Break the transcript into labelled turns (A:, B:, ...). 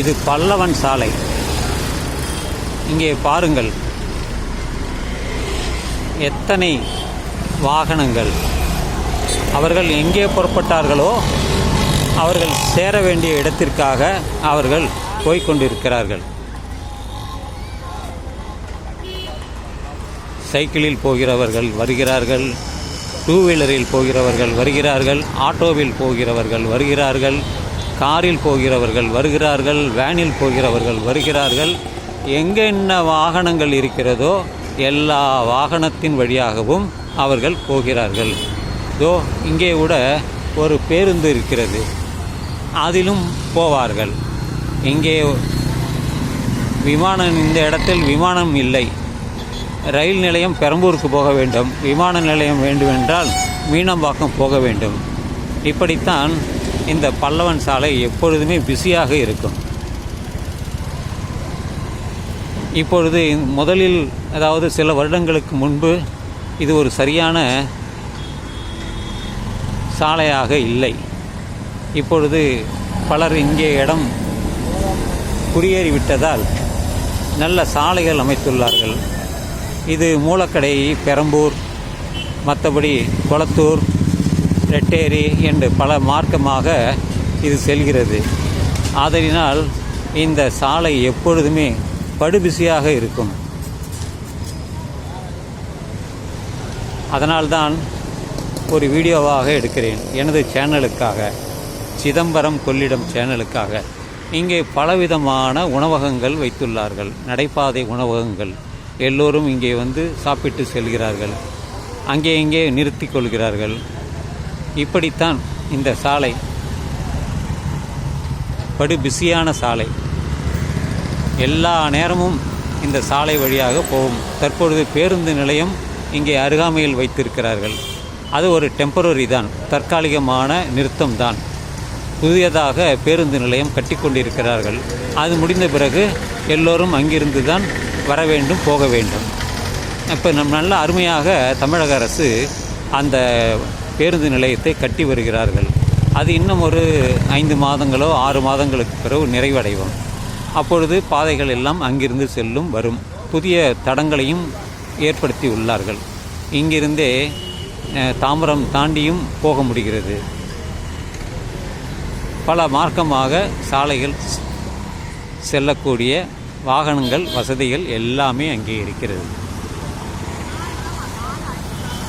A: இது பல்லவன் சாலை. இங்கே பாருங்கள். எத்தனை வாகனங்கள். அவர்கள் எங்கே புறப்பட்டார்களோ அவர்கள் சேர வேண்டிய இடத்திற்காக அவர்கள் போய்கொண்டிருக்கிறார்கள் சைக்கிளில் போகிறவர்கள் வருகிறார்கள். டூ வீலரில் போகிறவர்கள் வருகிறார்கள். ஆட்டோவில் போகிறவர்கள் வருகிறார்கள். காரில் போகிறவர்கள் வருகிறார்கள் வேனில் போகிறவர்கள் வருகிறார்கள். எங்கென்ன வாகனங்கள் இருக்கிறதோ எல்லா வாகனத்தின் வழியாகவும் அவர்கள் போகிறார்கள். இதோ இங்கே கூட ஒரு பேருந்து இருக்கிறது. அதிலும் போவார்கள். இங்கே விமானம் இந்த இடத்தில் விமானம் இல்லை. ரயில் நிலையம் பெரம்பூருக்கு போக வேண்டும். விமான நிலையம் வேண்டுமென்றால் மீனம்பாக்கம் போக வேண்டும். இப்படித்தான் இந்த பல்லவன் சாலை எப்பொழுதுமே பிஸியாக இருக்கும். இப்பொழுது முதலில் அதாவது சில வருடங்களுக்கு முன்பு இது ஒரு சரியான சாலையாக இல்லை. இப்பொழுது பலர் இங்கே இடம் குடியேறிவிட்டதால் நல்ல சாலைகள் அமைத்துள்ளார்கள். இது மூலக்கடை பெரம்பூர் மற்றபடி கொளத்தூர் ரெட்டேரி என்று பல மார்க்கமாக இது செல்கிறது. ஆதலினால் இந்த சாலை எப்பொழுதுமே படுபிசியாக இருக்கும். அதனால்தான் ஒரு வீடியோவாக எடுக்கிறேன் எனது சேனலுக்காக சிதம்பரம் கொள்ளிடம் சேனலுக்காக. இங்கே பலவிதமான உணவகங்கள் வைத்துள்ளார்கள். நடைபாதை உணவகங்கள். எல்லோரும் இங்கே வந்து சாப்பிட்டு செல்கிறார்கள். அங்கே இங்கே நிறுத்தி கொள்கிறார்கள். இப்படித்தான் இந்த சாலை. படு பிஸியான சாலை. எல்லா நேரமும் இந்த சாலை வழியாக போகும். தற்பொழுது பேருந்து நிலையம் இங்கே அருகாமையில் வைத்திருக்கிறார்கள். அது ஒரு டெம்பரரி தான். தற்காலிகமான நிறுத்தம் தான். புதியதாக பேருந்து நிலையம் கட்டி கொண்டிருக்கிறார்கள் அது முடிந்த பிறகு எல்லோரும் அங்கிருந்து தான் வர வேண்டும் போக வேண்டும். இப்போ நம் நல்ல அருமையாக தமிழக அரசு அந்த பேருந்து நிலையத்தை கட்டி வருகிறார்கள். அது இன்னும் ஒரு ஐந்து மாதங்களோ ஆறு மாதங்களுக்கு பிறகு நிறைவடைவோம் அப்பொழுது பாதைகள் எல்லாம் அங்கிருந்து செல்லும் வரும். புதிய தடங்களையும் ஏற்படுத்தி உள்ளார்கள். இங்கிருந்தே தாம்பரம் தாண்டியும் போக முடிகிறது. பல மார்க்கமாக சாலைகள் செல்லக்கூடிய வாகனங்கள் வசதிகள் எல்லாமே அங்கே இருக்கிறது.